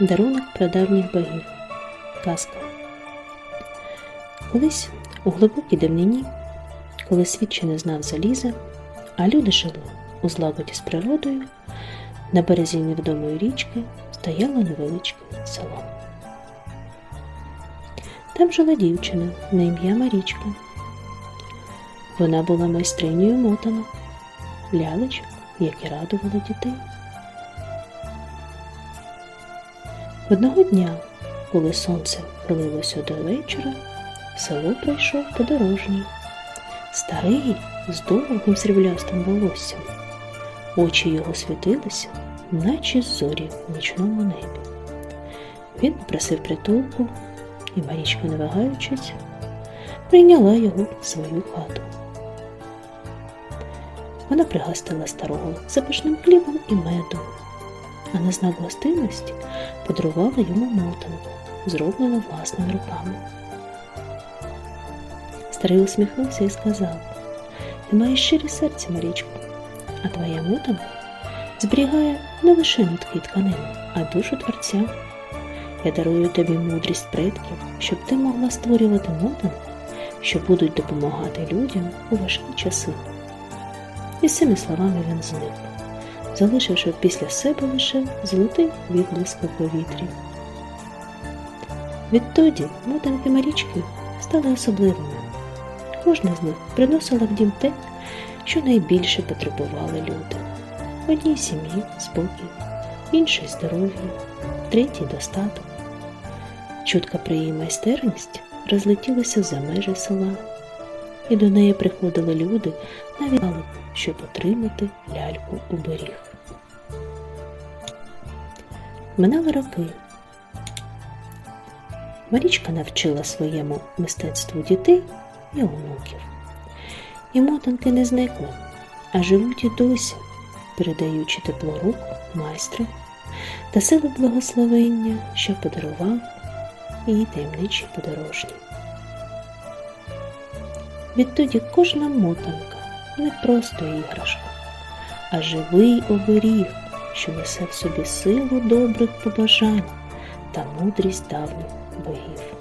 Дарунок прадавніх богів. Казка. Колись у глибокій давнині, коли світ ще не знав заліза, а люди жили у злагоді з природою, на березі невідомої річки стояло невеличке село. Там жила дівчина на ім'я Марічка. Вона була майстринею мотанок, лялечок, які радували дітей. Одного дня, коли сонце хилилося до вечора, в село прийшов подорожній, старий з довгим сріблястим волоссям. Очі його світилися, наче зорі в нічному небі. Він попросив притулку, і Марічка, не вагаючись, прийняла його в свою хату. Вона пригостила старого запашним хлібом і медом, а на знак гостинності подарувала йому мотанку, зроблену власними руками. Старий усміхнувся і сказав: Ти маєш щирі серце, Марічко, а твоя мотанка зберігає не лише нитки тканини, а душу творця. Я дарую тобі мудрість предків, щоб ти могла створювати мотанки, що будуть допомагати людям у важкі часи. І цими словами він зник, залишивши після себе лише золотий відблиск у повітрі. Відтоді мотанки Марічки стали особливими. Кожна з них приносила в дім те, що найбільше потребували люди. Одній сім'ї спокій, іншій здоров'я, третій достаток. Чутка про її майстерність розлетілася за межі села, і до неї приходили люди навіть щоб отримати ляльку у беріг. Минали роки. Марічка навчила своєму мистецтву дітей і онуків. І мотанки не зникли, а живуть і досі, передаючи тепло рук майстра та сили благословення, що подарував її таємничий подорожній. Відтоді кожна мотанка не просто іграшка, а живий оберіг, що несе в собі силу добрих побажань та мудрість давніх богів.